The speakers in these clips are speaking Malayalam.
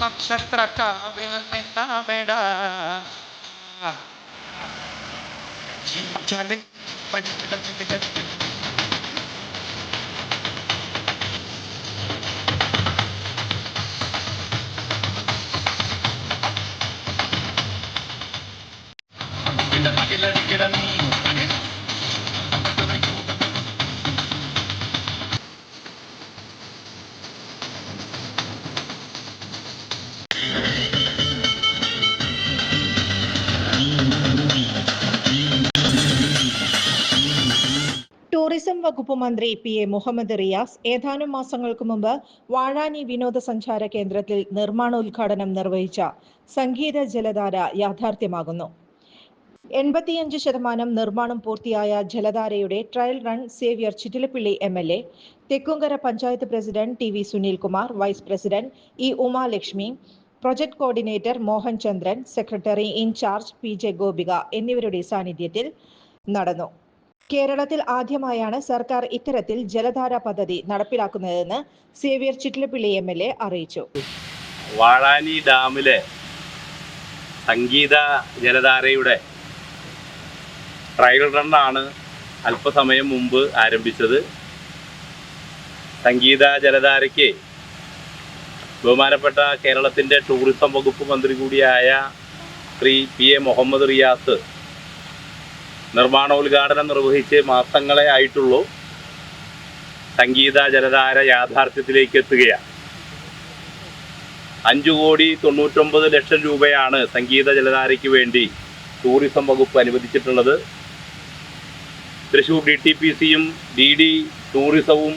नक्षत्र का विवस्ता Get up, get up, get up. വകുപ്പ് മന്ത്രി പി എ മുഹമ്മദ് റിയാസ് ഏതാനും മാസങ്ങൾക്ക് മുമ്പ് വാഴാനി വിനോദസഞ്ചാര കേന്ദ്രത്തിൽ നിർമ്മാണോദ്ഘാടനം നിർവഹിച്ച സംഗീത ജലധാര യാഥാർത്ഥ്യമാകുന്നു. എൺപത്തിയഞ്ച് ശതമാനം നിർമ്മാണം പൂർത്തിയായ ജലധാരയുടെ trial run Xavier Chittilappilly M L A Thekkumkara panchayat president T V Sunilkumar vice president E Umalakshmi project coordinator Mohan Chandran secretary in charge P J Gopika എന്നിവരുടെ സാന്നിധ്യത്തിൽ നടന്നു. കേരളത്തിൽ ആദ്യമായാണ് സർക്കാർ ഇത്തരത്തിൽ ജലധാര പദ്ധതി നടപ്പിലാക്കുന്നതെന്ന് Xavier Chittilappilly M L A അറിയിച്ചു. വാഴാനി ഡാമിലെ സംഗീത ജലധാരയുടെ ട്രയൽ റണ്ണാണ് അല്പസമയം മുമ്പ് ആരംഭിച്ചത്. സംഗീത ജലധാരയ്ക്ക് ബഹുമാനപ്പെട്ട കേരളത്തിന്റെ ടൂറിസം വകുപ്പ് മന്ത്രി കൂടിയായ ശ്രീ പി എ മുഹമ്മദ് റിയാസ് നിർമ്മാണോദ്ഘാടനം നിർവഹിച്ച് മാസങ്ങളെ ആയിട്ടുള്ളൂ. സംഗീത ജലധാര യാഥാർത്ഥ്യത്തിലേക്ക് എത്തുകയാണ്. അഞ്ചു കോടി തൊണ്ണൂറ്റൊമ്പത് ലക്ഷം രൂപയാണ് സംഗീത ജലധാരയ്ക്ക് വേണ്ടി ടൂറിസം വകുപ്പ് അനുവദിച്ചിട്ടുള്ളത്. തൃശൂർ ഡി ടി പി സിയും ഡി ഡി ടൂറിസവും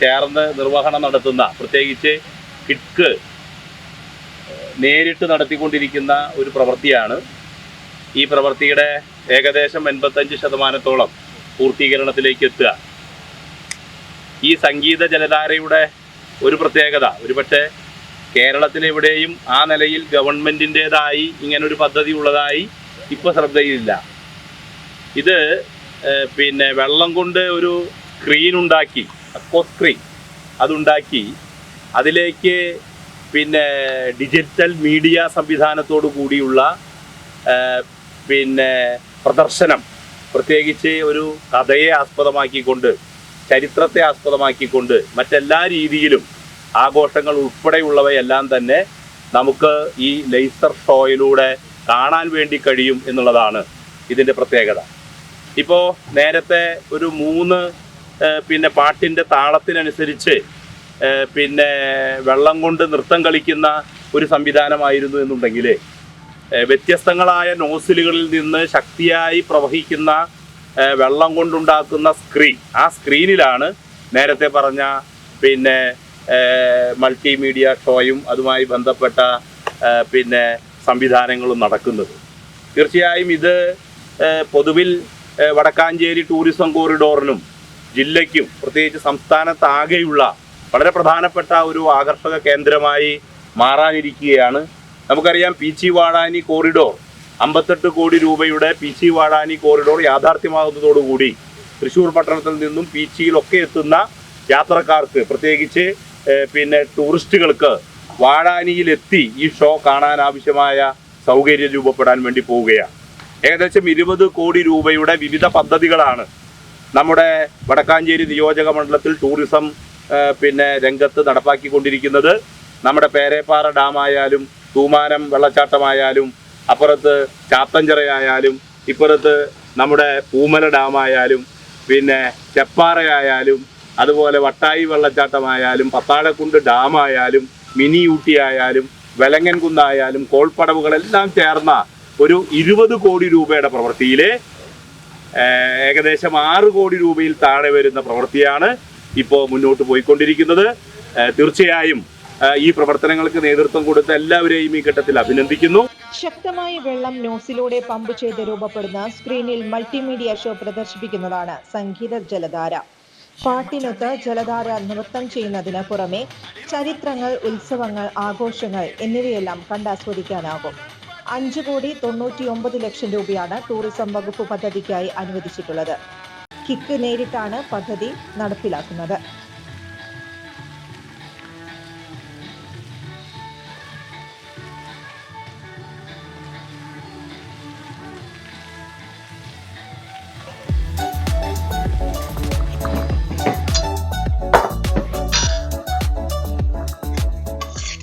ചേർന്ന് നിർവഹണം നടത്തുന്ന പ്രത്യേകിച്ച് കിക്ക് നേരിട്ട് നടത്തിക്കൊണ്ടിരിക്കുന്ന ഒരു പ്രവൃത്തിയാണ്. ഈ പ്രവൃത്തിയുടെ ഏകദേശം എൺപത്തഞ്ച് ശതമാനത്തോളം പൂർത്തീകരണത്തിലേക്ക് എത്തുക. ഈ സംഗീത ജലധാരയുടെ ഒരു പ്രത്യേകത ഒരുപക്ഷെ കേരളത്തിലെവിടെയും ആ നിലയിൽ ഗവൺമെന്റിന്റെതായി ഒരു പദ്ധതി ഉള്ളതായി ഇപ്പോൾ ശ്രദ്ധയിലില്ല. ഇത് പിന്നെ വെള്ളം കൊണ്ട് ഒരു സ്ക്രീൻ ഉണ്ടാക്കി അക്കോ സ്ക്രീൻ അതുണ്ടാക്കി അതിലേക്ക് പിന്നെ ഡിജിറ്റൽ മീഡിയ സംവിധാനത്തോടു കൂടിയുള്ള പിന്നെ പ്രദർശനം. പ്രത്യേകിച്ച് ഒരു കഥയെ ആസ്പദമാക്കിക്കൊണ്ട് ചരിത്രത്തെ ആസ്പദമാക്കിക്കൊണ്ട് മറ്റെല്ലാ രീതിയിലും ആഘോഷങ്ങൾ ഉൾപ്പെടെയുള്ളവയെല്ലാം തന്നെ നമുക്ക് ഈ ലേസർ ഷോയിലൂടെ കാണാൻ വേണ്ടി കഴിയും എന്നുള്ളതാണ് ഇതിന്റെ പ്രത്യേകത. ഇപ്പോൾ നേരത്തെ ഒരു മൂന്ന് പിന്നെ പാട്ടിന്റെ താളത്തിനനുസരിച്ച് പിന്നെ വെള്ളം കൊണ്ട് നൃത്തം കളിക്കുന്ന ഒരു സംവിധാനമായിരുന്നു എന്നുണ്ടെങ്കിൽ വ്യത്യസ്തങ്ങളായ നോസിലുകളിൽ നിന്ന് ശക്തിയായി പ്രവഹിക്കുന്ന വെള്ളം കൊണ്ടുണ്ടാക്കുന്ന സ്ക്രീൻ ആ സ്ക്രീനിലാണ് നേരത്തെ പറഞ്ഞ പിന്നെ മൾട്ടിമീഡിയ ഷോയും അതുമായി ബന്ധപ്പെട്ട പിന്നെ സംവിധാനങ്ങളും നടക്കുന്നത്. തീർച്ചയായും ഇത് പൊതുവിൽ വടക്കാഞ്ചേരി ടൂറിസം കോറിഡോറിനും ജില്ലയ്ക്കും പ്രത്യേകിച്ച് സംസ്ഥാനത്താകെയുള്ള വളരെ പ്രധാനപ്പെട്ട ഒരു ആകർഷക കേന്ദ്രമായി മാറാനിരിക്കുകയാണ് നമുക്കറിയാം പി ചി വാടാനി കോറിഡോർ അമ്പത്തെട്ട് കോടി രൂപയുടെ പി ചി വാടാനി കോറിഡോർ യാഥാർത്ഥ്യമാകുന്നതോടുകൂടി തൃശ്ശൂർ പട്ടണത്തിൽ നിന്നും പി ചിയിലൊക്കെ എത്തുന്ന യാത്രക്കാർക്ക് പ്രത്യേകിച്ച് പിന്നെ ടൂറിസ്റ്റുകൾക്ക് വാടാനിയിലെത്തി ഈ ഷോ കാണാൻ ആവശ്യമായ സൗകര്യം രൂപപ്പെടാൻ വേണ്ടി പോവുകയാണ്. ഏകദേശം ഇരുപത് കോടി രൂപയുടെ വിവിധ പദ്ധതികളാണ് നമ്മുടെ വടക്കാഞ്ചേരി നിയോജക മണ്ഡലത്തിൽ ടൂറിസം പിന്നെ രംഗത്ത് നടപ്പാക്കിക്കൊണ്ടിരിക്കുന്നത്. നമ്മുടെ പേരേപ്പാറ ഡാമായാലും തൂമാനം വെള്ളച്ചാട്ടമായാലും അപ്പുറത്ത് ചാത്തഞ്ചിറയായാലും ഇപ്പുറത്ത് നമ്മുടെ പൂമല ഡാമായാലും പിന്നെ ചെപ്പാറയായാലും അതുപോലെ വട്ടായി വെള്ളച്ചാട്ടമായാലും പത്താഴക്കുണ്ട് ഡാമായാലും മിനി ഊട്ടി ആയാലും വെലങ്ങൻകുന്നായാലും കോൾപ്പടവുകളെല്ലാം ചേർന്ന ഒരു ഇരുപത് കോടി രൂപയുടെ പ്രവൃത്തിയിൽ ഏകദേശം ആറ് കോടി രൂപയിൽ താഴെ വരുന്ന പ്രവൃത്തിയാണ് ഇപ്പോൾ മുന്നോട്ട് പോയിക്കൊണ്ടിരിക്കുന്നത്. തീർച്ചയായും ഈ പ്രവർത്തനങ്ങൾക്ക് നേതൃത്വം കൊടുത്ത എല്ലാവരെയും ഈ ഘട്ടത്തിൽ അഭിനന്ദിക്കുന്നു. ശക്തമായ വെള്ളം നോസിലൂടെ പമ്പ് ചെയ്ത് രൂപപ്പെടുന്ന സ്ക്രീനിൽ മൾട്ടിമീഡിയ ഷോ പ്രദർശിപ്പിക്കുന്നതാണ് സംഗീത ജലധാര. പാട്ടിനൊത്ത് ജലധാര നൃത്തം ചെയ്യുന്നതിന് പുറമെ ചരിത്രങ്ങൾ ഉത്സവങ്ങൾ ആഘോഷങ്ങൾ എന്നിവയെല്ലാം കണ്ടാസ്വദിക്കാനാകും. അഞ്ചു കോടി തൊണ്ണൂറ്റി ഒമ്പത് ലക്ഷം രൂപയാണ് ടൂറിസം വകുപ്പ് പദ്ധതിക്കായി അനുവദിച്ചിട്ടുള്ളത്. കിക്ക് നേരിട്ടാണ് പദ്ധതി നടപ്പിലാക്കുന്നത്.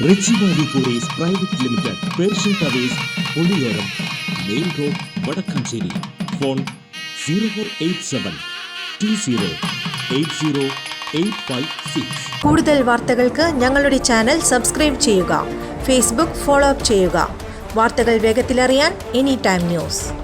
private limited main road Vadakkanchery. Phone കൂടുതൽ വാർത്തകൾക്ക് ഞങ്ങളുടെ ചാനൽ സബ്സ്ക്രൈബ് ചെയ്യുക ഫേസ്ബുക്ക് ഫോളോ അപ്പ് ചെയ്യുക. വാർത്തകൾ വേഗത്തിലറിയാൻ എനി ടൈം ന്യൂസ്.